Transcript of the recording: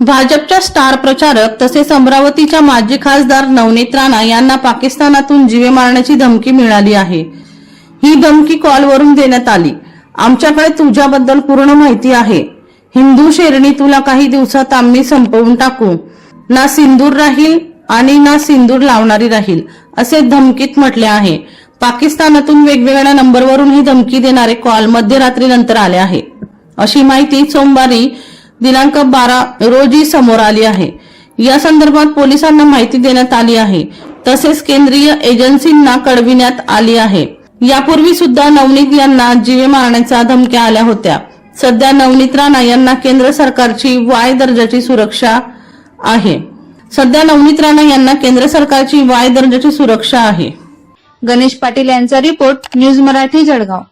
भाजपच्या स्टार प्रचारक तसेच अमरावतीच्या माजी खासदार नवनीत राणा यांना पाकिस्तानातून जीवे मारण्याची धमकी मिळाली आहे. ही धमकी कॉलवरून देण्यात आली. आमच्याकडे तुझ्याबद्दल पूर्ण माहिती आहे. हिंदू शेरणी तुला काही दिवसात आम्ही संपवून टाकू. ना सिंदूर राहील आणि ना सिंदूर लावणारी राहील असे धमकीत म्हटले आहे. पाकिस्तानातून वेगवेगळ्या नंबरवरून ही धमकी देणारे कॉल मध्यरात्रीनंतर आले आहे. अशी माहिती सोमवारी दिनांक बारा रोजी समोर आली आहे. या संदर्भात पोलिसांना माहिती देण्यात आली आहे. तसेच केंद्रीय एजन्सींना कळविण्यात आली आहे. यापूर्वी सुद्धा नवनीत यांना जीवे मारण्याच्या धमक्या आल्या होत्या. सध्या नवनीत राणा यांना केंद्र सरकारची वाय दर्जाची सुरक्षा आहे. सध्या नवनीत राणा यांना केंद्र सरकारची वाय दर्जाची सुरक्षा आहे. गणेश पाटील यांचा रिपोर्ट न्यूज मराठी जळगाव.